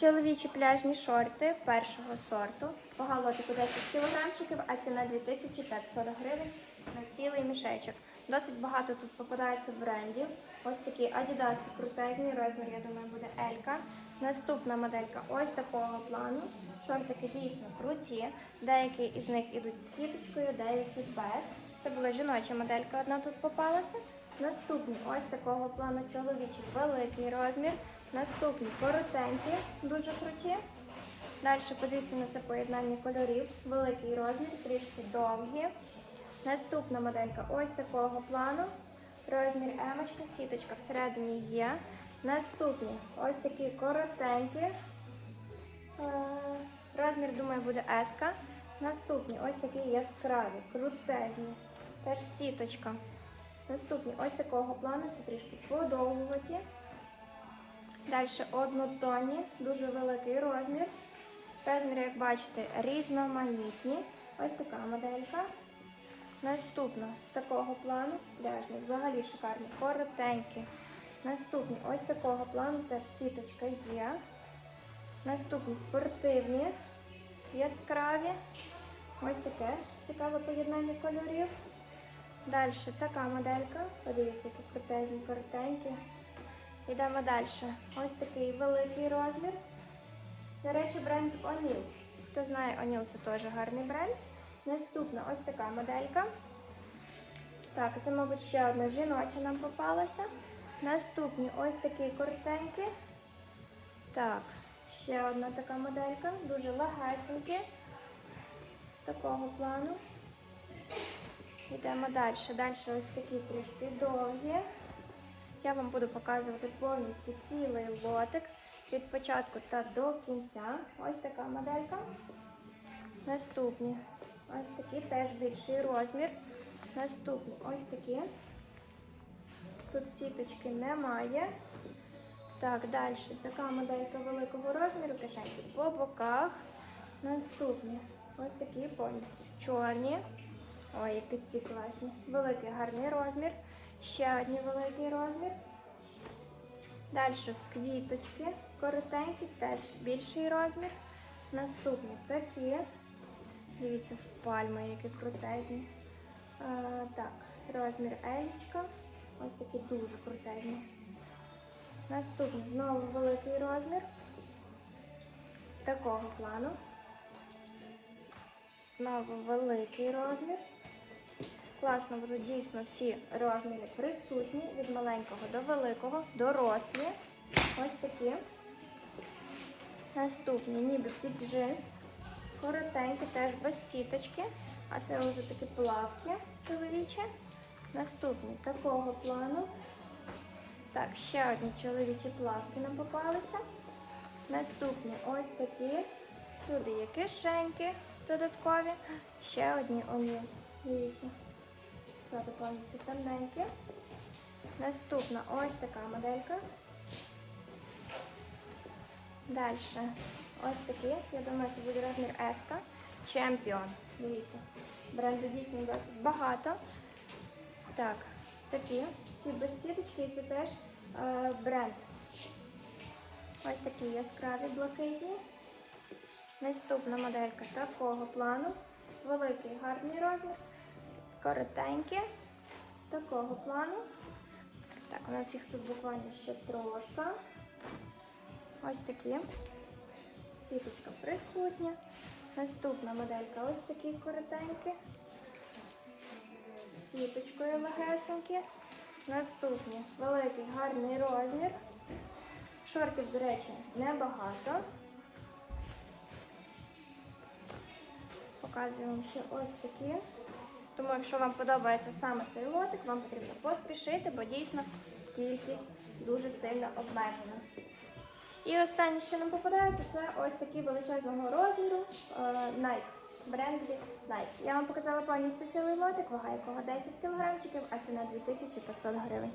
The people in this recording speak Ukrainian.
Чоловічі пляжні шорти першого сорту. Вага лотику 10 кг, а ціна 2540 гривень на цілий мішечок. Досить багато тут попадається брендів. Ось такі Adidas крутезні, розмір, я думаю, буде Елька. Наступна моделька ось такого плану. Шортики дійсно круті. Деякі із них ідуть з сіточкою, деякі без. Це була жіноча моделька, одна тут попалася. Наступні ось такого плану чоловічий великий розмір. Наступні коротенькі, дуже круті. Далі подивіться на це поєднання кольорів. Великий розмір, трішки довгі. Наступна моделька ось такого плану. Розмір емочка, сіточка всередині є. Наступні ось такі коротенькі. Е, Розмір, думаю, буде S. Наступні ось такі яскраві, крутезні. Теж сіточка. Наступні ось такого плану, це трішки подовгуваті. Далі однотонні, дуже великий розмір. Розміри, як бачите, різноманітні. Ось така моделька. Наступна з такого плану пляжні, взагалі шикарні, коротенькі. Наступні ось такого плану теж сіточка є. Наступні спортивні, яскраві. Ось таке цікаве поєднання кольорів. Далі така моделька. Подивіться, які крутезні, коротенькі. Йдемо далі. Ось такий великий розмір. До речі, бренд O'Neill. Хто знає, O'Neill це теж гарний бренд. Наступна ось така моделька. Так, це, мабуть, ще одна жіноча нам попалася. Наступні ось такі коротенькі. Так, ще одна така моделька. Дуже легесенькі. Такого плану. Йдемо далі. Далі ось такі трішки довгі. Я вам буду показувати повністю цілий лотик від початку та до кінця. Ось така моделька. Наступні ось такі теж більший розмір. Наступні ось такі. Тут сіточки немає. Так, далі така моделька великого розміру, кишеньки по боках. Наступні ось такі повністю чорні. Ой, які ці класні. Великий гарний розмір. Ще одні великий розмір. Далі квіточки, коротенькі, теж більший розмір. Наступні такі. Дивіться, пальми, які крутезні. А, так, розмір Елічка. Ось такі дуже крутезні. Наступний знову великий розмір. Такого плану. Знову великий розмір. Класно будуть дійсно всі розміри присутні, від маленького до великого, дорослі. Ось такі. Наступні, ніби під джинс. Коротенькі, теж без сіточки. А це вже такі плавки чоловічі. Наступні такого плану. Так, ще одні чоловічі плавки нам попалися. Наступні ось такі. Сюди є кишеньки додаткові. Ще одні олі. Дивіться. Ззаду повністю темненькі. Наступна ось така моделька. Далі. Ось такі. Я думаю, це буде розмір S. Чемпіон. Дивіться. Бренду дійсно досить багато. Так, такі. Ці без сіточки і це теж е, бренд. Ось такі яскраві блакитні. Наступна моделька такого плану. Великий гарний розмір. Коротенькі. Такого плану. Так, у нас їх тут буквально ще трошки. Ось такі. Сіточка присутня. Наступна моделька ось такі коротенькі. З Сіточкою легесенькі. Наступні великий гарний розмір. Шортів, до речі, небагато. Показую вам ще ось такі. Тому, якщо вам подобається саме цей лотик, вам потрібно поспішити, бо дійсно кількість дуже сильно обмежена. І останнє, що нам попадається, це ось такі величезного розміру е, Nike. Бренді Nike. Я вам показала повністю цілий лотик, вага якого 10 кг, а ціна 2500 гривень.